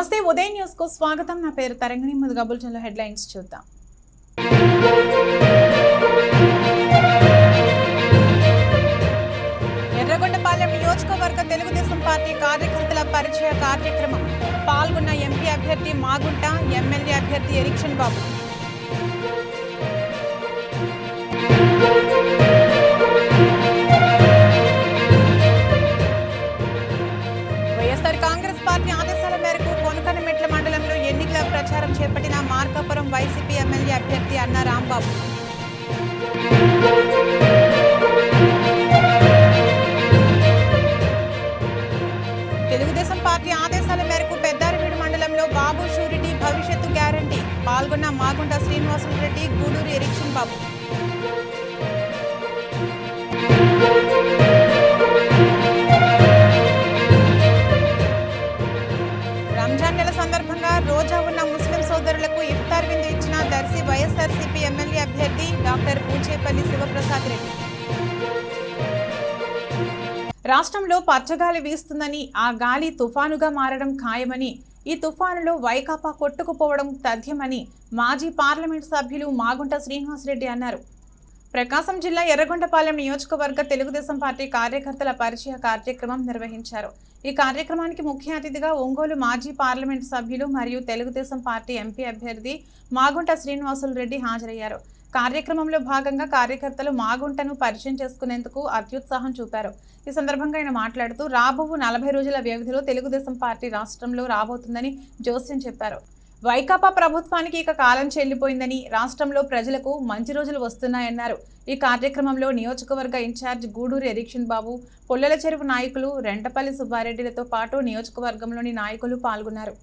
నమస్తే ఉదయం న్యూస్కు స్వాగతం. నా పేరు తరంగిణి. ముందుగా బులెటిన్లో హెడ్లైన్స్ చూద్దాం. ఎర్రగొండపాలెం నియోజకవర్గ తెలుగుదేశం పార్టీ కార్యకర్తల పరిచయ కార్యక్రమం. పాల్గొన్న ఎంపీ అభ్యర్థి మాగుంట ఎమ్మెల్యే అభ్యర్థి ఎరిక్షన్ బాబు వైఎస్ఆర్సీపీ ఎమ్మెల్యే అభ్యర్థి డాక్టర్ పూచేపల్లి శివప్రసాద్ రెడ్డి. రాష్ట్రంలో పచ్చగాలి వీస్తుందని ఆ గాలి తుఫానుగా మారడం ఖాయమని ఈ తుఫానులో వైకాపా కొట్టుకుపోవడం తథ్యమని మాజీ పార్లమెంట్ సభ్యులు మాగుంట శ్రీనివాసరెడ్డి అన్నారు. ప్రకాశం జిల్లా ఎర్రగొండపాలెం నియోజకవర్గ తెలుగుదేశం పార్టీ కార్యకర్తల పరిచయ కార్యక్రమం నిర్వహించారు. ఈ కార్యక్రమానికి ముఖ్య అతిథిగా ఒంగోలు మాజీ పార్లమెంట్ సభ్యులు మరియు తెలుగుదేశం పార్టీ ఎంపీ అభ్యర్థి మాగుంట శ్రీనివాసులు రెడ్డి హాజరయ్యారు. కార్యక్రమంలో భాగంగా కార్యకర్తలు మాగుంటను పరిచయం చేసుకునేందుకు అత్యుత్సాహం చూపారు. ఈ సందర్భంగా ఆయన మాట్లాడుతూ రాబో నలభై రోజుల వ్యవధిలో తెలుగుదేశం పార్టీ రాష్ట్రంలో రాబోతుందని జోస్యం చెప్పారు. వైకాపా ప్రభుత్వానికి ఇక కాలం చెల్లిపోయిందని రాష్ట్రంలో ప్రజలకు మంచి రోజులు వస్తున్నాయన్నారు. ఈ కార్యక్రమంలో నియోజకవర్గ ఇన్ఛార్జ్ గూడూరు ఎరిక్షన్ బాబు పొల్లెల చెరువు నాయకులు రెంటపల్లి సుబ్బారెడ్డిలతో పాటు నియోజకవర్గంలోని నాయకులు పాల్గొన్నారు.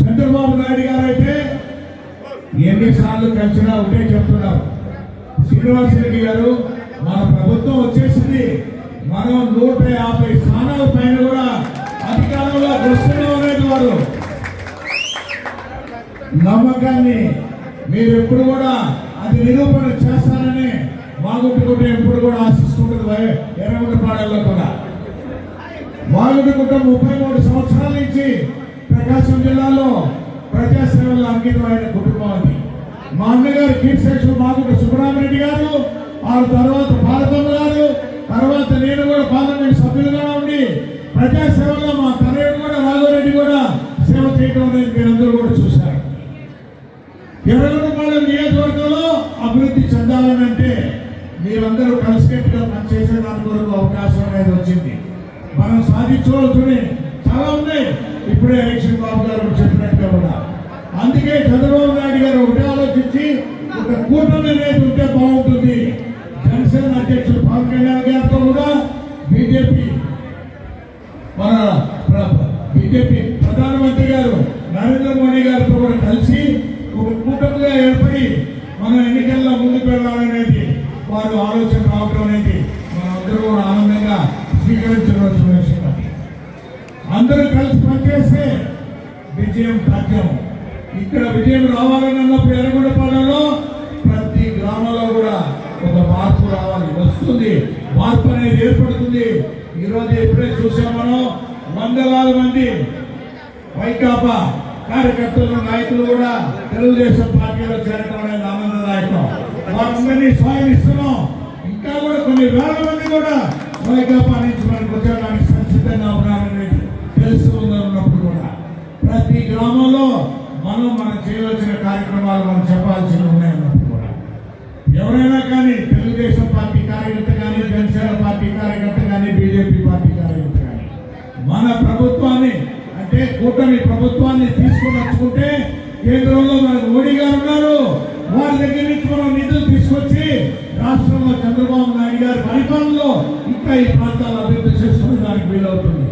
చంద్రబాబు నాయుడు గారు అయితే ఎన్నిసార్లు కలిసినా ఒకటే చెప్తున్నారు. శ్రీనివాస్ రెడ్డి గారు మన ప్రభుత్వం వచ్చేసింది. మనం నూట యాభై స్థానాల పైన కూడా అధికారంలో వస్తున్నాం అనేది వారు నమ్మకాన్ని మీరు ఎప్పుడు కూడా అది నిరూపణ చేస్తారని మాగుంటుకుంటే ఎప్పుడు కూడా ఆశిస్తుంటుంది ఎర్రగుంటపాడల్లో కూడా. మాగుంటుకుంట ముప్పై మూడు సంవత్సరాల నుంచి ప్రకాశం జిల్లాలో ప్రజాసేవలో అంకితమైన కుటుంబం అది. మా అన్నగారు కీర్తిశేషులు మాగుంట సుబ్రహ్మరెడ్డి గారు ఆ తర్వాత భారతమ్మ గారు తర్వాత నేను కూడా పార్లమెంట్ సభ్యులుగా ఉండి ప్రజాసేవలో మా తనయుడు కూడా రాఘవరెడ్డి కూడా సేవ చేయడం అనేది మీరందరూ కూడా చూశారు. ఎర్రగొండపాలెం నియోజకవర్గంలో అభివృద్ధి చెందాలనంటే మీరందరూ కలిసికట్టుగా పని చేసేదాని కొరకు అవకాశం అనేది వచ్చింది. మనం సాధించవలసినవి చాలా ఉన్నాయి. ఇప్పుడే ఎలక్షన్ బాబు గారు చెప్పినట్టుగా కూడా. అందుకే చంద్రబాబు నాయుడు గారు ఒకటే ఆలోచించి ఒక కూటమి అనేది ఉంటే బాగుంటుంది జనసేన అధ్యక్షుడు పవన్ కళ్యాణ్ గారితో కూడా బీజేపీ మన బీజేపీ ప్రధానమంత్రి గారు నరేంద్ర మోడీ గారితో కూడా కలిసి ఒక కూటమిగా ఏర్పడి మనం ఎన్నికల్లో ముందుకు వెళ్ళాలనేది వారు ఆలోచన రావడం అనేది మనందరూ కూడా ఆనందంగా స్వీకరించవలసిన విషయం అది. అందరూ కలిసి పనిచేస్తే విజయం సాధ్యం ఇక్కడ విజయం రావాలని అన్నప్పుడు ఎర్రగొండపాలెంలో ప్రతి గ్రామంలో కూడా ఒక మార్పు రావాలి వస్తుంది మార్పు అనేది ఏర్పడుతుంది ఈ రోజు ఎప్పుడే చూసాం మనం వందలాది మంది వైకాపా కార్యకర్తలు నాయకులు కూడా తెలుగుదేశం పార్టీలో చేరటం అనేది ఆనందదాయకం వారందరినీ స్వాగతిస్తున్నాం ఇంకా కూడా కొన్ని వేల మంది కూడా వైకాపా నుంచి మనకు వచ్చేయడానికి సంసిద్ధంగా ఉన్నారనేది తెలుసుకుందన్నప్పుడు కూడా. ప్రతి గ్రామంలో మనం మనం చేయవలసిన కార్యక్రమాలు మనం చెప్పాల్సిన ఉన్నాయన్నప్పుడు కూడా. ఎవరైనా కానీ తెలుగుదేశం పార్టీ కార్యకర్త కానీ జనసేన పార్టీ కార్యకర్త కానీ బీజేపీ పార్టీ కార్యకర్త కానీ మన ప్రభుత్వాన్ని అంటే కూటమి ప్రభుత్వాన్ని తీసుకుని వచ్చుకుంటే కేంద్రంలో మన మోడీ గారు ఉన్నారు. వారి దగ్గర నుంచి మనం నిధులు తీసుకొచ్చి రాష్ట్రంలో చంద్రబాబు నాయుడు గారి పరిపాలనలో ఇంకా ఈ ప్రాంతాలు అభివృద్ధి చేసుకునే దానికి వీలవుతుంది.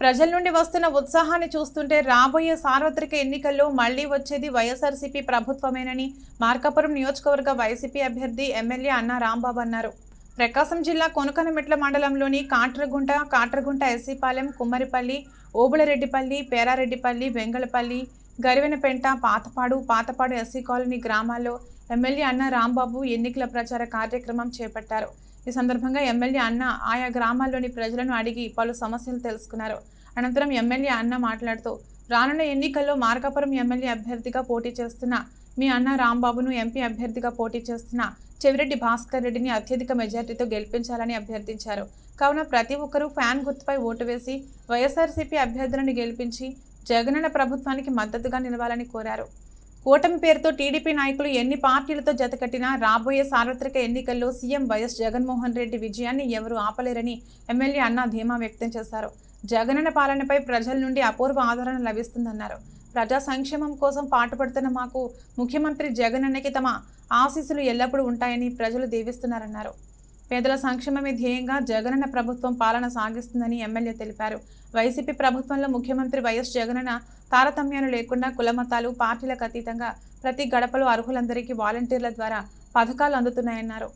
ప్రజల నుండి వస్తున్న ఉత్సాహాన్ని చూస్తుంటే రాబోయే సార్వత్రిక ఎన్నికల్లో మళ్ళీ వచ్చేది వైఎస్ఆర్సీపీ ప్రభుత్వమేనని మార్కాపురం నియోజకవర్గ వైసీపీ అభ్యర్థి ఎమ్మెల్యే అన్న రాంబాబు అన్నారు. ప్రకాశం జిల్లా కొనకనమెట్ల మండలంలోని కాట్రగుంట కాట్రగుంట ఎస్సీపాలెం కుమ్మరిపల్లి ఓబులరెడ్డిపల్లి పేరారెడ్డిపల్లి వెంగళపల్లి గరివెనపెంట పాతపాడు పాతపాడు ఎస్సీ కాలనీ గ్రామాల్లో ఎమ్మెల్యే అన్న రాంబాబు ఎన్నికల ప్రచార కార్యక్రమం చేపట్టారు. ఈ సందర్భంగా ఎమ్మెల్యే అన్న ఆయా గ్రామాల్లోని ప్రజలను అడిగి పలు సమస్యలు తెలుసుకున్నారు. అనంతరం ఎమ్మెల్యే అన్న మాట్లాడుతూ రానున్న ఎన్నికల్లో మార్కాపురం ఎమ్మెల్యే అభ్యర్థిగా పోటీ చేస్తున్న మీ అన్న రాంబాబును ఎంపీ అభ్యర్థిగా పోటీ చేస్తున్న చెవిరెడ్డి భాస్కర్ రెడ్డిని అత్యధిక మెజార్టీతో గెలిపించాలని అభ్యర్థించారు. కావున ప్రతి ఒక్కరూ ఫ్యాన్ గుర్తుపై ఓటు వేసి వైఎస్ఆర్సీపీ అభ్యర్థులను గెలిపించి జగనన్న ప్రభుత్వానికి మద్దతుగా నిలవాలని కోరారు. కూటమి పేరుతో టీడీపీ నాయకులు ఎన్ని పార్టీలతో జతకట్టినా రాబోయే సార్వత్రిక ఎన్నికల్లో సీఎం వైఎస్ జగన్మోహన్ రెడ్డి విజయాన్ని ఎవరూ ఆపలేరని ఎమ్మెల్యే అన్నా ధీమా వ్యక్తం చేశారు. జగనన్న పాలనపై ప్రజల నుండి అపూర్వ ఆదరణ లభిస్తుందన్నారు. ప్రజా సంక్షేమం కోసం పాటుపడుతున్న మాకు ముఖ్యమంత్రి జగనన్నకి తమ ఆశీస్సులు ఎల్లప్పుడూ ఉంటాయని ప్రజలు దీవిస్తున్నారన్నారు. పేదల సంక్షేమమే ధ్యేయంగా జగనన్న ప్రభుత్వం పాలన సాగిస్తుందని ఎమ్మెల్యే తెలిపారు. వైసీపీ ప్రభుత్వంలో ముఖ్యమంత్రి వైఎస్ జగనన్న తారతమ్యాలు లేకుండా కులమతాలు పార్టీలకు అతీతంగా ప్రతి గడపలో అర్హులందరికీ వాలంటీర్ల ద్వారా పథకాలు అందుతున్నాయన్నారు.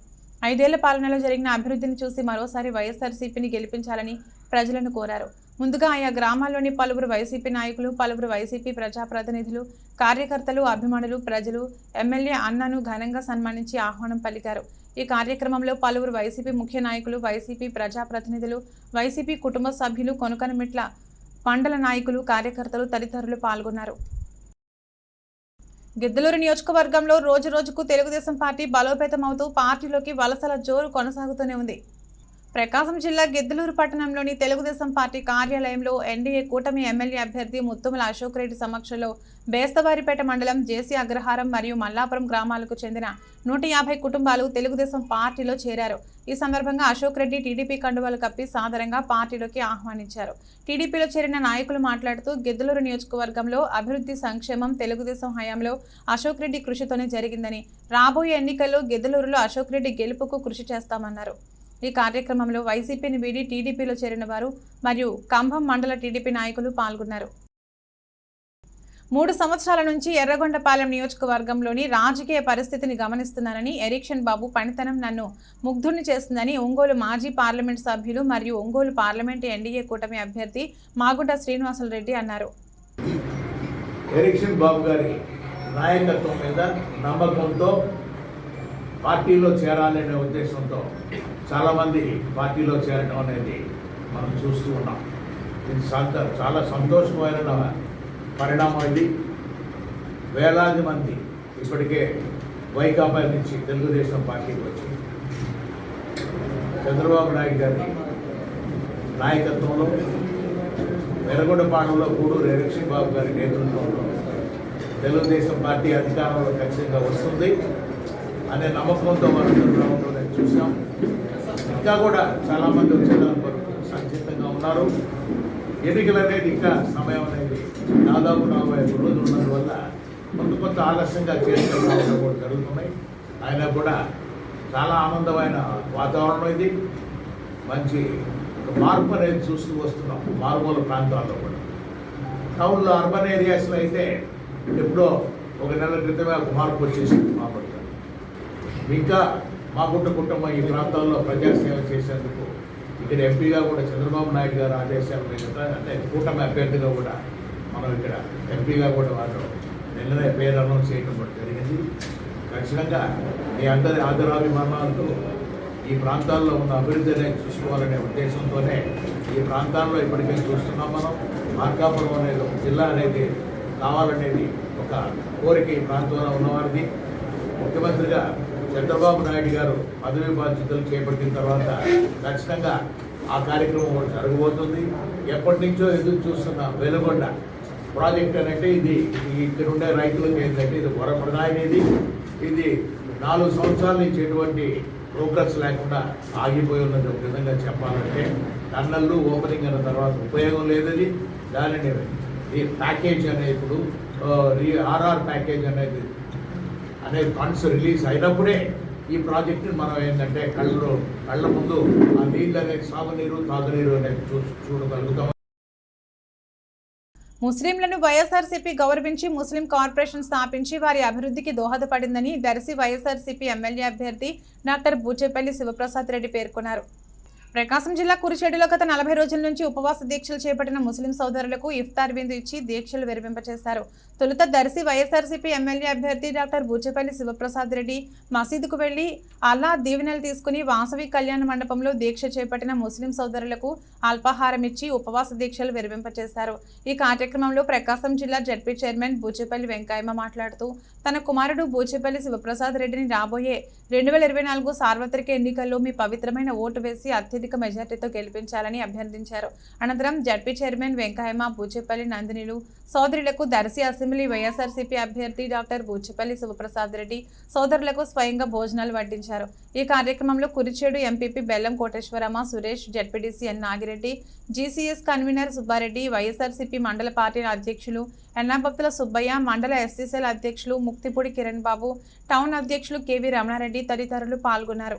ఐదేళ్ళ పాలనలో జరిగిన అభివృద్ధిని చూసి మరోసారి వైఎస్ఆర్సీపీని గెలిపించాలని ప్రజలను కోరారు. ముందుగా ఆయా గ్రామాల్లోని పలువురు వైసీపీ నాయకులు పలువురు వైసీపీ ప్రజాప్రతినిధులు కార్యకర్తలు అభిమానులు ప్రజలు ఎమ్మెల్యే అన్నను ఘనంగా సన్మానించి ఆహ్వానం పలికారు. ఈ కార్యక్రమంలో పలువురు వైసీపీ ముఖ్య నాయకులు వైసీపీ ప్రజాప్రతినిధులు వైసీపీ కుటుంబ సభ్యులు కొనుకనమిట్ల మండల నాయకులు కార్యకర్తలు తదితరులు పాల్గొన్నారు. గిద్దలూరు నియోజకవర్గంలో రోజు రోజుకు తెలుగుదేశం పార్టీ బలోపేతమవుతూ పార్టీలోకి వలసల జోరు కొనసాగుతూనే ఉంది. ప్రకాశం జిల్లా గిద్దలూరు పట్టణంలోని తెలుగుదేశం పార్టీ కార్యాలయంలో ఎన్డీఏ కూటమి ఎమ్మెల్యే అభ్యర్థి ముత్తుమల అశోక్ రెడ్డి సమక్షంలో బేస్తవారిపేట మండలం జేసీ అగ్రహారం మరియు మల్లాపురం గ్రామాలకు చెందిన నూట యాభై కుటుంబాలు తెలుగుదేశం పార్టీలో చేరారు. ఈ సందర్భంగా అశోక్ రెడ్డి టీడీపీ కండువాలు కప్పి సాదరంగా పార్టీలోకి ఆహ్వానించారు. టీడీపీలో చేరిన నాయకులు మాట్లాడుతూ గిద్దలూరు నియోజకవర్గంలో అభివృద్ధి సంక్షేమం తెలుగుదేశం హయాంలో అశోక్ రెడ్డి కృషితోనే జరిగిందని రాబోయే ఎన్నికల్లో గిద్దలూరులో అశోక్ రెడ్డి గెలుపుకు కృషి చేస్తామన్నారు. ఈ కార్యక్రమంలో వైసీపీని వీడి టీడీపీలో చేరిన వారు మరియు కంభం మండల టీడీపీ నాయకులు పాల్గొన్నారు. మూడు సంవత్సరాల నుంచి ఎర్రగొండపాలెం నియోజకవర్గంలోని రాజకీయ పరిస్థితిని గమనిస్తున్నానని ఎరిక్షన్ బాబు పనితనం నన్ను ముగ్ధుని చేస్తుందని ఒంగోలు మాజీ పార్లమెంట్ సభ్యులు మరియు ఒంగోలు పార్లమెంటు ఎన్డీఏ కూటమి అభ్యర్థి మాగుంట శ్రీనివాసులరెడ్డి అన్నారు. ఎరిక్షన్ బాబు గారి నాయకత్వం మీద నమ్మకంతో పార్టీలో చేరాలనే ఉద్దేశంతో చాలామంది పార్టీలో చేరడం అనేది మనం చూస్తూ ఉన్నాం. ఇది సంత చాలా సంతోషమైన పరిణామం ఇది. వేలాది మంది ఇప్పటికే వైకాపా నుంచి తెలుగుదేశం పార్టీకి వచ్చి చంద్రబాబు నాయుడు గారి నాయకత్వంలో వెరగొండపాడంలో గూడూరు ఎరక్షిబాబు బాబు గారి నేతృత్వంలో తెలుగుదేశం పార్టీ అధికారంలో ఖచ్చితంగా వస్తుంది. అనే నమ్మకంతో మనం రావడం నేను చూసాం ఇంకా కూడా చాలామంది వచ్చేదాని వరకు సంసిద్ధంగా ఉన్నారు. ఎన్నికలు అనేది ఇంకా సమయం అనేది దాదాపు నలభై ఐదు రోజులు ఉన్నందువల్ల కొంత కొంత ఆలస్యంగా చేసుకోవడం కూడా జరుగుతున్నాయి. ఆయన కూడా చాలా ఆనందమైన వాతావరణం ఇది. మంచి ఒక మార్పు అనేది చూస్తూ వస్తున్నాం మారుమూల ప్రాంతాల్లో కూడా. టౌన్లో అర్బన్ ఏరియాస్లో అయితే ఎప్పుడో ఒక నెల క్రితమే ఒక మార్పు వచ్చేసింది మామూలుగా ఇంకా మా గుట్ట కుటుంబం ఈ ప్రాంతాల్లో ప్రజాసేవ చేసేందుకు ఇక్కడ ఎంపీగా కూడా చంద్రబాబు నాయుడు గారు ఆదేశాల మీద అంటే కూటమి అభ్యర్థిగా కూడా మనం ఇక్కడ ఎంపీగా కూడా వారు నిన్ననే పేరు అనౌన్స్ చేయడం కూడా జరిగింది. ఖచ్చితంగా మీ అందరి ఆదరాభిమానాలతో ఈ ప్రాంతాల్లో ఉన్న అభివృద్ధి అనేది చూసుకోవాలనే ఉద్దేశంతోనే ఈ ప్రాంతాల్లో ఇప్పటికే చూస్తున్నాం మనం. మార్కాపురం అనేది ఒక జిల్లా అనేది కావాలనేది ఒక కోరిక ఈ ప్రాంతంలో ఉన్నవారిది. ముఖ్యమంత్రిగా చంద్రబాబు నాయుడు గారు పదవి బాధ్యతలు చేపట్టిన తర్వాత ఖచ్చితంగా ఆ కార్యక్రమం జరగబోతుంది. ఎప్పటి నుంచో ఎదురు చూస్తున్న వెలుగొండ ప్రాజెక్ట్ అంటే ఇది. ఇక్కడ ఉండే రైతులకు ఏంటంటే ఇది వరప్రదాయనేది ఇది. నాలుగు సంవత్సరాల నుంచి ఎటువంటి ప్రోగ్రెస్ లేకుండా ఆగిపోయి ఉన్నది. ఒక విధంగా చెప్పాలంటే టన్నళ్ళు ఓపెనింగ్ అయిన తర్వాత ఉపయోగం లేదది దానిని ఈ ప్యాకేజ్ అనేది ఇప్పుడు ఆర్ఆర్ ప్యాకేజ్ అనేది అనే ఫండ్స్ రిలీజ్ అయినప్పుడే ఈ ప్రాజెక్టుని మనం ఏంటంటే కళ్ళు కళ్ళ ముందు ఆ నీళ్ళు అనేది సాగునీరు తాగునీరు అనేది చూ చూడగలుగుతాం. ముస్లింలను వైఎస్ఆర్సీపీ గౌరవించి ముస్లిం కార్పొరేషన్ స్థాపించి వారి అభివృద్ధికి దోహదపడిందని దర్శి వైఎస్ఆర్సీపీ ఎమ్మెల్యే అభ్యర్థి డాక్టర్ బూచేపల్లి శివప్రసాద్ రెడ్డి పేర్కొన్నారు. ప్రకాశం జిల్లా కురిచేడులో గత నలభై రోజుల నుంచి ఉపవాస దీక్షలు చేపట్టిన ముస్లిం సోదరులకు ఇఫ్తార్ విందు ఇచ్చి దీక్షలు విరమింపచేశారు. తొలుత దర్శి వైఎస్ఆర్సీపీ ఎమ్మెల్యే అభ్యర్థి డాక్టర్ బూచేపల్లి శివప్రసాద్ రెడ్డి మసీదుకు వెళ్ళి అల్లా దీవెనలు తీసుకుని వాసవి కళ్యాణ మండపంలో దీక్ష చేపట్టిన ముస్లిం సోదరులకు అల్పాహారం ఇచ్చి ఉపవాస దీక్షలు విరమింపచేశారు. ఈ కార్యక్రమంలో ప్రకాశం జిల్లా జడ్పీ చైర్మన్ బూచేపల్లి వెంకయ్యమ్మ మాట్లాడుతూ తన కుమారుడు బూచేపల్లి శివప్రసాద్ రెడ్డిని రాబోయే రెండు వేల ఇరవై నాలుగు సార్వత్రిక ఎన్నికల్లో మీ పవిత్రమైన ఓటు వేసి అత్యధిక మెజార్టీతో గెలిపించాలని అభ్యర్థించారు. అనంతరం జడ్పీ చైర్మన్ వెంకయ్యమ్మ బూచేపల్లి నందినిలు సోదరులకు దర్శి అసెంబ్లీ వైఎస్ఆర్సీపీ అభ్యర్థి డాక్టర్ బూచేపల్లి శివప్రసాద్ రెడ్డి సోదరులకు స్వయంగా భోజనాలు వడ్డించారు. ఈ కార్యక్రమంలో Kuricheedu MPP Bellam Koteswaramma Suresh ZPTC N Nagireddy GCS convener Subbareddy YSRCP మండల పార్టీల అధ్యక్షులు ఎన్నాభక్తుల సుబ్బయ్య మండల ఎస్సీసీల అధ్యక్షులు ముక్తిపూడి కిరణ్ బాబు టౌన్ అధ్యక్షులు కేవీ రమణారెడ్డి తదితరులు పాల్గొన్నారు.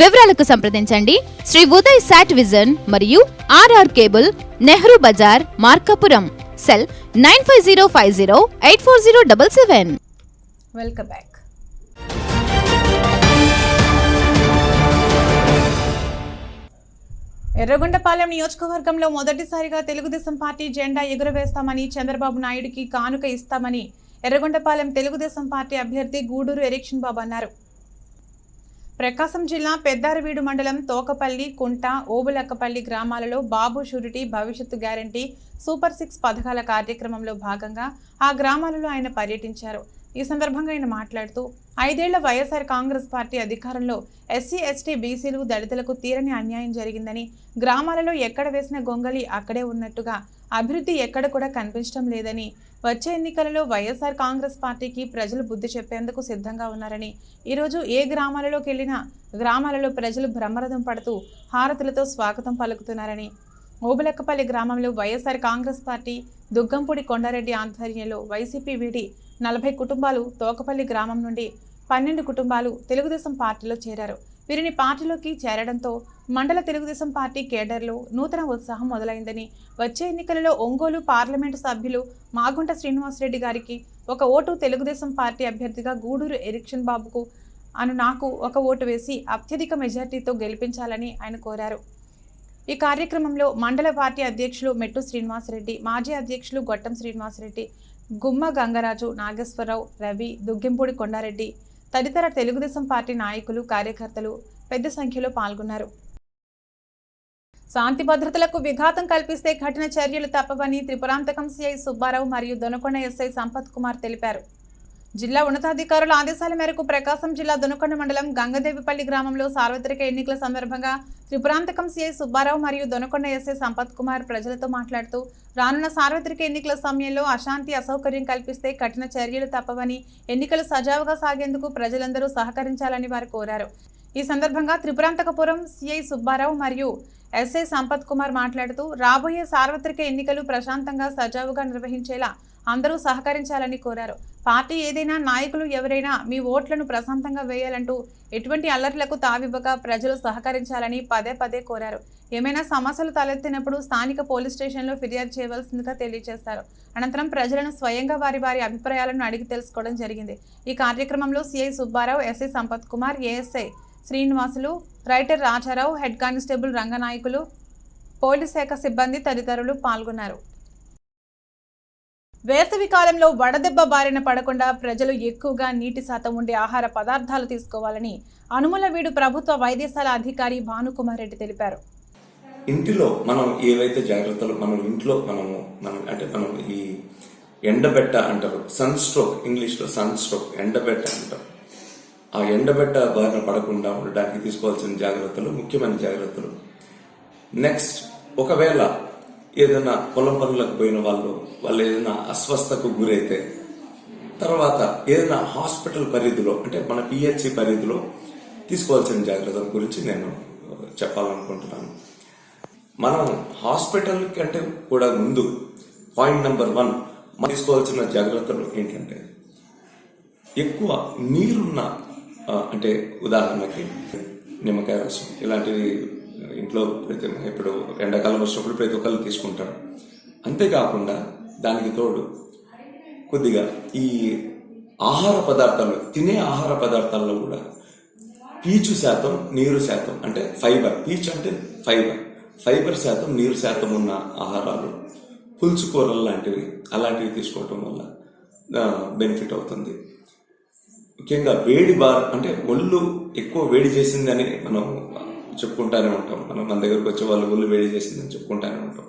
వివరాలకు సంప్రదించండి. శ్రీ ఉదయ్ శాట్ విజన్ మరియు RR cable Nehru Bazar Markapuram. Cell nine five zero five zero eight four zero double seven. Welcome back Yerragondapalem నియోజకవర్గంలో మొదటిసారిగా తెలుగుదేశం పార్టీ జెండా ఎగురవేస్తామని చంద్రబాబు నాయుడికి కానుక ఇస్తామని ఎర్రగొండపాలెం తెలుగుదేశం పార్టీ అభ్యర్థి గూడూరు ఎరిక్షన్ బాబు అన్నారు. ప్రకాశం జిల్లా పెద్దారవీడు మండలం తోకపల్లి కుంట ఓబులక్కపల్లి గ్రామాలలో బాబు షూరిటీ భవిష్యత్తు గ్యారంటీ సూపర్ సిక్స్ పథకాల కార్యక్రమంలో భాగంగా ఆ గ్రామాలలో ఆయన పర్యటించారు. ఈ సందర్భంగా ఆయన మాట్లాడుతూ ఐదేళ్ళ వైఎస్ఆర్ కాంగ్రెస్ పార్టీ అధికారంలో ఎస్సీ ఎస్టీ బీసీలు దళితులకు తీరని అన్యాయం జరిగిందని గ్రామాలలో ఎక్కడ వేసిన గొంగళి అక్కడే ఉన్నట్టుగా అభివృద్ధి ఎక్కడ కూడా కనిపించడం లేదని వచ్చే ఎన్నికలలో వైఎస్ఆర్ కాంగ్రెస్ పార్టీకి ప్రజలు బుద్ధి చెప్పేందుకు సిద్ధంగా ఉన్నారని ఈరోజు ఏ గ్రామాలలోకి వెళ్ళినా గ్రామాలలో ప్రజలు బ్రహ్మరథం పడుతూ హారతులతో స్వాగతం పలుకుతున్నారని ఓబులక్కపల్లి గ్రామంలో YSR Congress party Duggampudi Kondareddy ఆధ్వర్యంలో వైసీపీ వీడి నలభై కుటుంబాలు తోకపల్లి గ్రామం నుండి పన్నెండు కుటుంబాలు తెలుగుదేశం పార్టీలో చేరారు. వీరిని పార్టీలోకి చేరడంతో మండల తెలుగుదేశం పార్టీ కేడర్లో నూతన ఉత్సాహం మొదలైందని వచ్చే ఎన్నికలలో ఒంగోలు పార్లమెంటు సభ్యులు మాగుంట శ్రీనివాసరెడ్డి గారికి ఒక ఓటు తెలుగుదేశం పార్టీ అభ్యర్థిగా గూడూరు ఎరిక్షన్ బాబుకు అను నాకు ఒక ఓటు వేసి అత్యధిక మెజార్టీతో గెలిపించాలని ఆయన కోరారు. ఈ కార్యక్రమంలో మండల పార్టీ అధ్యక్షులు మెట్టు శ్రీనివాసరెడ్డి మాజీ అధ్యక్షులు గొట్టం శ్రీనివాసరెడ్డి గుమ్మ గంగరాజు నాగేశ్వరరావు రవి దుగ్గింపూడి కొండారెడ్డి తదితర తెలుగుదేశం పార్టీ నాయకులు కార్యకర్తలు పెద్ద సంఖ్యలో పాల్గొన్నారు. శాంతి భద్రతలకు విఘాతం కల్పిస్తే కఠిన చర్యలు తప్పవని త్రిపురాంతకం సిఐ సుబ్బారావు మరియు దొనకొండ ఎస్ఐ సంపత్ కుమార్ తెలిపారు. జిల్లా ఉన్నతాధికారుల ఆదేశాల మేరకు ప్రకాశం జిల్లా దొనకొండ మండలం గంగదేవిపల్లి గ్రామంలో సార్వత్రిక ఎన్నికల సందర్భంగా త్రిపురాంతకం సీఐ సుబ్బారావు మరియు దొనకొండ ఎస్ఐ సంపత్ కుమార్ ప్రజలతో మాట్లాడుతూ రానున్న సార్వత్రిక ఎన్నికల సమయంలో అశాంతి అసౌకర్యం కల్పిస్తే కఠిన చర్యలు తప్పవని ఎన్నికలు సజావుగా సాగేందుకు ప్రజలందరూ సహకరించాలని వారు కోరారు. ఈ సందర్భంగా త్రిపురాంతకపురం సిఐ సుబ్బారావు మరియు ఎస్ఐ సంపత్ కుమార్ మాట్లాడుతూ రాబోయే సార్వత్రిక ఎన్నికలు ప్రశాంతంగా సజావుగా నిర్వహించేలా అందరూ సహకరించాలని కోరారు. పార్టీ ఏదైనా నాయకులు ఎవరైనా మీ ఓట్లను ప్రశాంతంగా వేయాలంటూ ఎటువంటి అల్లర్లకు తావివ్వక ప్రజలు సహకరించాలని పదే పదే కోరారు. ఏమైనా సమస్యలు తలెత్తినప్పుడు స్థానిక పోలీస్ స్టేషన్లో ఫిర్యాదు చేయవలసిందిగా తెలియజేశారు. అనంతరం ప్రజలను స్వయంగా వారి వారి అభిప్రాయాలను అడిగి తెలుసుకోవడం జరిగింది. ఈ కార్యక్రమంలో CI Subbarao SI Sampath Kumar ASI Srinivasulu writer Rajarao head constable Ranganayakulu police శాఖ సిబ్బంది తదితరులు పాల్గొన్నారు. వేసవి కాలంలో వడదెబ్బ బారిన పడకుండా ప్రజలు ఎక్కువగా నీటి శాతం ఉండే ఆహార పదార్థాలు తీసుకోవాలని అనుమలవీడు ప్రభుత్వ వైద్యశాల అధికారి భానుకుమార్ రెడ్డి తెలిపారు. ఇంటిలో మనం ఏవైతే జాగ్రత్తలు మనం ఇంట్లో మనము మనం అంటే మనం ఈ ఎండబెట్ట అంటారు సన్ స్ట్రోక్ ఇంగ్లీష్లో సన్ స్ట్రోక్ ఎండబెట్ట అంటారు. ఆ ఎండబెట్ట బారిన పడకుండా ఉండడానికి తీసుకోవాల్సిన జాగ్రత్తలు ముఖ్యమైన జాగ్రత్తలు. నెక్స్ట్ ఒకవేళ ఏదైనా పొలం పనులకు పోయిన వాళ్ళు వాళ్ళు ఏదైనా అస్వస్థకు గురైతే తర్వాత ఏదైనా హాస్పిటల్ పరిధిలో అంటే మన పిహెచ్సి పరిధిలో తీసుకోవాల్సిన జాగ్రత్తల గురించి నేను చెప్పాలనుకుంటున్నాను. మనం హాస్పిటల్ కంటే కూడా ముందు పాయింట్ నెంబర్ వన్ మనం తీసుకోవాల్సిన జాగ్రత్తలు ఏంటంటే ఎక్కువ నీరున్న అంటే ఉదాహరణకి నిమ్మకాయ రసం ఇలాంటివి ఇంట్లో ప్రతి ఇప్పుడు ఎండాకాలం వచ్చినప్పుడు ప్రతి ఒక్కళ్ళు తీసుకుంటారు. అంతేకాకుండా దానికి తోడు కొద్దిగా ఈ ఆహార పదార్థాలు తినే ఆహార పదార్థాల్లో కూడా పీచు శాతం నీరు శాతం అంటే ఫైబర్. పీచు అంటే ఫైబర్. ఫైబర్ శాతం నీరు శాతం ఉన్న ఆహారాలు పులుసు కూరలు లాంటివి అలాంటివి తీసుకోవటం వల్ల బెనిఫిట్ అవుతుంది. ముఖ్యంగా వేడి బార్ అంటే ఒళ్ళు ఎక్కువ వేడి చేసిందని మనం చెప్పుకుంటానే ఉంటాం. మనం మన దగ్గరకు వచ్చే వాళ్ళు ఒళ్ళు వేడి చేసిందని చెప్పుకుంటానే ఉంటాం.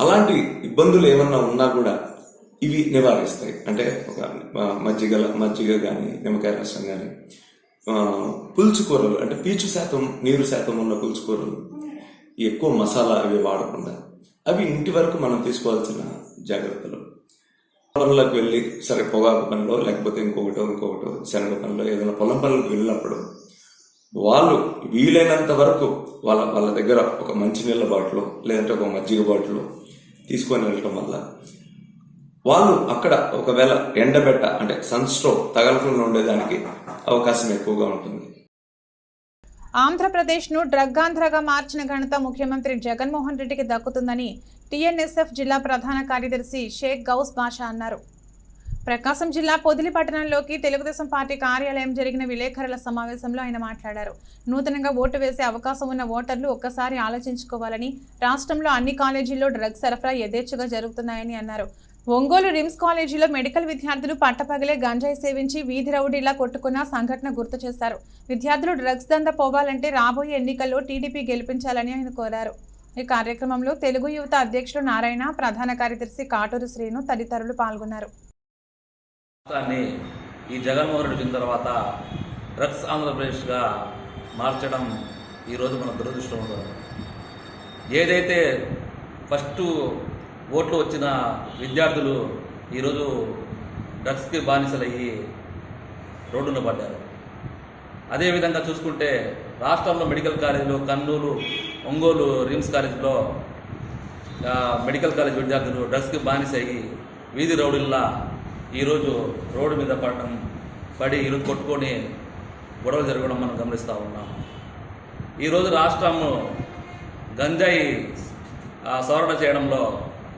అలాంటి ఇబ్బందులు ఏమన్నా ఉన్నా కూడా ఇవి నివారిస్తాయి. అంటే ఒక మజ్జిగ మజ్జిగ కానీ నిమ్మకాయ రసం కానీ పులుసు కూరలు అంటే పీచు శాతం నీరు శాతం ఉన్న పులుసు కూరలు ఎక్కువ మసాలా అవి వాడకుండా అవి ఇంటి వరకు మనం తీసుకోవాల్సిన జాగ్రత్తలు. పనులకు వెళ్ళి సరే పొగాకు పనిలో లేకపోతే ఇంకొకటో ఇంకొకటో శనగ పనిలో ఏదైనా పొలం పనులకు వెళ్ళినప్పుడు వాళ్ళు వీలైనంత వరకు వాళ్ళ వాళ్ళ దగ్గర ఒక మంచినీళ్ళ బాటిలో లేదంటే ఒక మజ్జిగ బాటిల్ తీసుకొని వెళ్ళటం వల్ల వాళ్ళు అక్కడ ఒకవేళ ఎండబెట్ట అంటే సన్ స్ట్రోక్ తగలకుండా ఉండేదానికి అవకాశం ఎక్కువగా ఉంటుంది. ఆంధ్రప్రదేశ్ను డ్రగ్గాంధ్రగా మార్చిన ఘనత ముఖ్యమంత్రి జగన్మోహన్ రెడ్డికి దక్కుతుందని టీఎన్ఎస్ఎఫ్ జిల్లా ప్రధాన కార్యదర్శి షేక్ గౌస్ బాషా అన్నారు. ప్రకాశం జిల్లా పొదిలి పట్టణంలోకి తెలుగుదేశం పార్టీ కార్యాలయం జరిగిన విలేకరుల సమావేశంలో ఆయన మాట్లాడారు. నూతనంగా ఓటు వేసే అవకాశం ఉన్న ఓటర్లు ఒక్కసారి ఆలోచించుకోవాలని రాష్ట్రంలో అన్ని కాలేజీల్లో డ్రగ్స్ సరఫరా యథేచ్ఛగా జరుగుతున్నాయని అన్నారు. ఒంగోలు రిమ్స్ కాలేజీలో మెడికల్ విద్యార్థులు పట్టపగలే గంజాయి సేవించి వీధి రౌడీలా కొట్టుకున్న సంఘటన గుర్తు చేశారు. విద్యార్థులు డ్రగ్స్ దంద పోవాలంటే రాబోయే ఎన్నికల్లో టీడీపీ గెలిపించాలని ఆయన కోరారు. ఈ కార్యక్రమంలో తెలుగు యువత అధ్యక్షులు నారాయణ ప్రధాన కార్యదర్శి కాటూరు శ్రీను తదితరులు పాల్గొన్నారు. రాష్ట్రాన్ని ఈ జగన్మోహన్ రెడ్డి వచ్చిన తర్వాత డ్రగ్స్ ఆంధ్రప్రదేశ్గా మార్చడం ఈరోజు మన దురదృష్టం ఉండదు ఏదైతే ఫస్ట్ ఓట్లు వచ్చిన విద్యార్థులు ఈరోజు డ్రగ్స్కి బానిసలయ్యి రోడ్డున పడ్డారు. అదేవిధంగా చూసుకుంటే రాష్ట్రంలో మెడికల్ కాలేజీలు కర్నూలు ఒంగోలు రిమ్స్ కాలేజీలో మెడికల్ కాలేజ్ విద్యార్థులు డ్రగ్స్కి బానిస అయ్యి వీధి రౌడీల్లా ఈరోజు రోడ్డు మీద పడడం పడి ఇరు కొట్టుకొని గొడవలు జరగడం మనం గమనిస్తూ ఉన్నాం. ఈరోజు రాష్ట్రంలో గంజాయి సవరణ చేయడంలో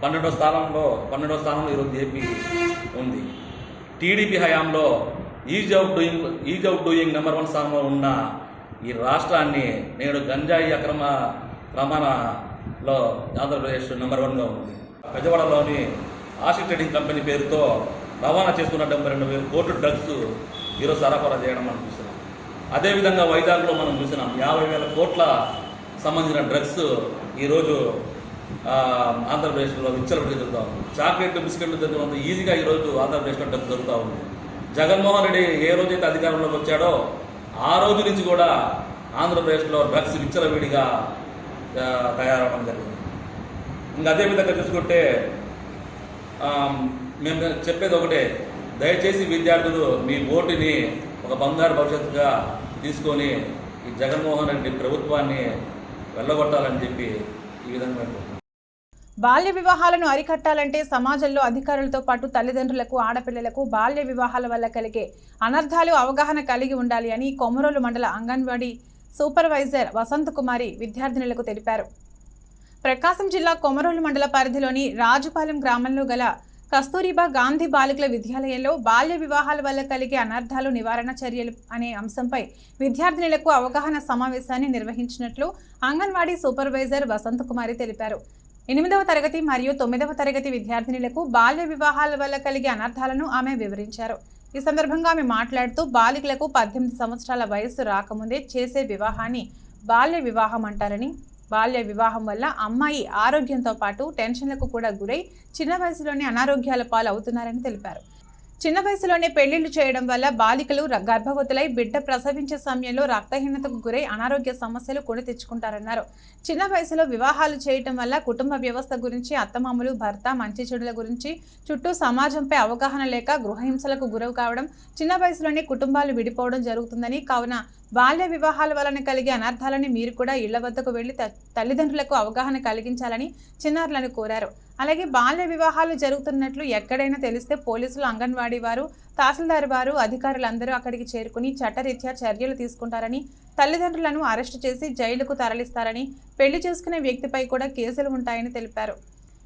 పన్నెండో స్థానంలో పన్నెండో స్థానంలో ఈరోజు ఏపీ ఉంది. టీడీపీ హయాంలో ease of doing ease of doing number one స్థానంలో ఉన్న ఈ రాష్ట్రాన్ని నేడు గంజాయి అక్రమ రవాణాలో ఆంధ్రప్రదేశ్ నెంబర్ వన్గా ఉంది. పెద్దవాడలోని ఆషి ట్రేడింగ్ కంపెనీ పేరుతో రవాణా చేస్తున్న డెబ్బై రెండు వేల కోట్ల డ్రగ్స్ ఈరోజు సరఫరా చేయడం మనం చూస్తున్నాం. అదేవిధంగా వైజాగ్లో మనం చూసినాం యాభై వేల కోట్ల సంబంధించిన డ్రగ్స్ ఈరోజు ఆంధ్రప్రదేశ్లో విచ్చలపడి జరుగుతూ ఉంది. చాక్లెట్ బిస్కెట్లు జరుగుతుంది ఈజీగా ఈరోజు ఆంధ్రప్రదేశ్లో డ్రగ్స్ జరుగుతూ ఉంది. జగన్మోహన్ రెడ్డి ఏ రోజైతే అధికారంలోకి వచ్చాడో ఆ రోజు నుంచి కూడా ఆంధ్రప్రదేశ్లో డ్రగ్స్ విచ్చలవిడిగా తయారవడం జరిగింది. ఇంకా అదేవిధంగా చూసుకుంటే మేము చెప్పేది ఒకటే. దయచేసి విద్యార్థులు మీ ఓటుని ఒక బంగారు భవిష్యత్తుగా తీసుకొని ఈ జగన్మోహన్ రెడ్డి ప్రభుత్వాన్ని వెళ్ళగొట్టాలని చెప్పి ఈ విధంగా బాల్య వివాహాలను అరికట్టాలంటే సమాజంలో అధికారులతో పాటు తల్లిదండ్రులకు ఆడపిల్లలకు బాల్య వివాహాల వల్ల కలిగే అనర్థాలు అవగాహన కలిగి ఉండాలి అని కొమరోలు మండల అంగన్వాడీ సూపర్వైజర్ వసంత్ కుమారి విద్యార్థినులకు తెలిపారు. ప్రకాశం జిల్లా కొమరోలు మండల పరిధిలోని రాజుపాలెం గ్రామంలో గల కస్తూరిబా గాంధీ బాలికల విద్యాలయంలో బాల్య వివాహాల వల్ల కలిగే అనర్థాలు నివారణ చర్యలు అనే అంశంపై విద్యార్థినులకు అవగాహన సమావేశాన్ని నిర్వహించినట్లు అంగన్వాడీ సూపర్వైజర్ వసంత్ కుమారి తెలిపారు. ఎనిమిదవ తరగతి మరియు తొమ్మిదవ తరగతి విద్యార్థినులకు బాల్య వివాహాల వల్ల కలిగే అనర్థాలను ఆమె వివరించారు. ఈ సందర్భంగా ఆమె మాట్లాడుతూ బాలికలకు పద్దెనిమిది సంవత్సరాల వయస్సు రాకముందే చేసే వివాహాన్ని బాల్య వివాహం అంటారని బాల్య వివాహం వల్ల అమ్మాయి ఆరోగ్యంతో పాటు టెన్షన్లకు కూడా గురై చిన్న వయసులోనే అనారోగ్యాల పాలు అవుతున్నారని తెలిపారు. చిన్న వయసులోనే పెళ్ళిళ్ళు చేయడం వల్ల బాలికలు గర్భవతులై బిడ్డ ప్రసవించే సమయంలో రక్తహీనతకు గురై అనారోగ్య సమస్యలు కొని తెచ్చుకుంటారన్నారు. చిన్న వయసులో వివాహాలు చేయటం వల్ల కుటుంబ వ్యవస్థ గురించి అత్తమామలు భర్త మంచి చెడుల గురించి చుట్టూ సమాజంపై అవగాహన లేక గృహహింసలకు గురవు కావడం చిన్న వయసులోనే కుటుంబాలు విడిపోవడం జరుగుతుందని కావున బాల్య వివాహాల వలన కలిగే అనర్థాలని మీరు కూడా ఇళ్ళ వద్దకు వెళ్ళి త- తల్లిదండ్రులకు అవగాహన కలిగించాలని చిన్నారులను కోరారు. అలాగే బాల్య వివాహాలు జరుగుతున్నట్లు ఎక్కడైనా తెలిస్తే పోలీసులు అంగన్వాడీ వారు తహసీల్దార్ వారు అధికారులందరూ అక్కడికి చేరుకుని చట్టరీత్యా చర్యలు తీసుకుంటారని తల్లిదండ్రులను అరెస్టు చేసి జైలుకు తరలిస్తారని పెళ్ళి చేసుకునే వ్యక్తిపై కూడా కేసులు ఉంటాయని తెలిపారు.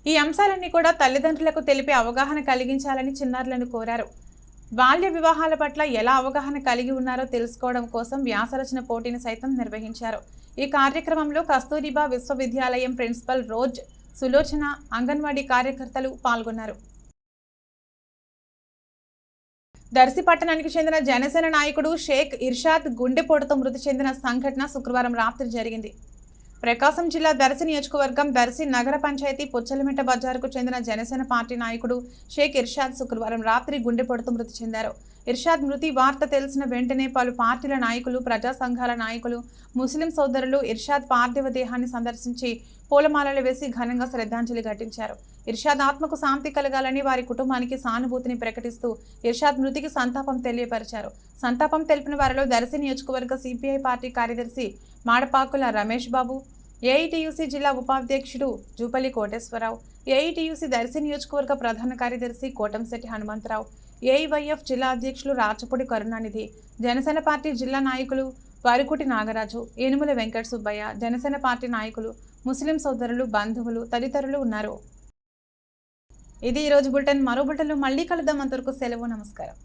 ఈ అంశాలన్నీ కూడా తల్లిదండ్రులకు తెలిపి అవగాహన కలిగించాలని చిన్నారులను కోరారు. బాల్య వివాహాల పట్ల ఎలా అవగాహన కలిగి ఉన్నారో తెలుసుకోవడం కోసం వ్యాసరచన పోటీని సైతం నిర్వహించారు. ఈ కార్యక్రమంలో కస్తూరిబా విశ్వవిద్యాలయం ప్రిన్సిపల్ రోజ్ సులోచన అంగన్వాడీ కార్యకర్తలు పాల్గొన్నారు. దర్శి పట్టణానికి చెందిన జనసేన నాయకుడు షేక్ ఇర్షాద్ గుండెపోటుతో మృతి చెందిన సంఘటన శుక్రవారం రాత్రి జరిగింది. ప్రకాశం జిల్లా దర్శి నియోజకవర్గం దర్శి నగర పంచాయతీ పుచ్చలమిట్ట బజారుకు చెందిన జనసేన పార్టీ నాయకుడు షేక్ ఇర్షాద్ శుక్రవారం రాత్రి గుండెపోటుతో మృతి చెందారు. ఇర్షాద్ మృతి వార్త తెలిసిన వెంటనే పలు పార్టీల నాయకులు ప్రజా సంఘాల నాయకులు ముస్లిం సోదరులు ఇర్షాద్ పార్థివ దేహాన్ని సందర్శించి పూలమాలలు వేసి ఘనంగా శ్రద్ధాంజలి ఘటించారు. ఇర్షాద్ ఆత్మకు శాంతి కలగాలని వారి కుటుంబానికి సానుభూతిని ప్రకటిస్తూ ఇర్షాద్ మృతికి సంతాపం తెలియపరిచారు. సంతాపం తెలిపిన వారిలో దర్శి నియోజకవర్గ సిపిఐ పార్టీ కార్యదర్శి మాడపాకుల రమేష్ బాబు ఏఐటియుసి జిల్లా ఉపాధ్యక్షుడు జూపల్లి కోటేశ్వరరావు ఏఐటియుసి దర్శి నియోజకవర్గ ప్రధాన కార్యదర్శి కోటంశెట్టి హనుమంతరావు ఏఐవైఎఫ్ జిల్లా అధ్యక్షులు రాచపూడి కరుణానిధి జనసేన పార్టీ జిల్లా నాయకులు వారికుటి నాగరాజు ఏనుముల వెంకట సుబ్బయ్య జనసేన పార్టీ నాయకులు ముస్లిం సోదరులు బంధువులు తదితరులు ఉన్నారు. ఇది ఈరోజు బులెటిన్. మరో బులెటిన్లో మళ్ళీ కలుద్దాం. అంతవరకు సెలవు. నమస్కారం.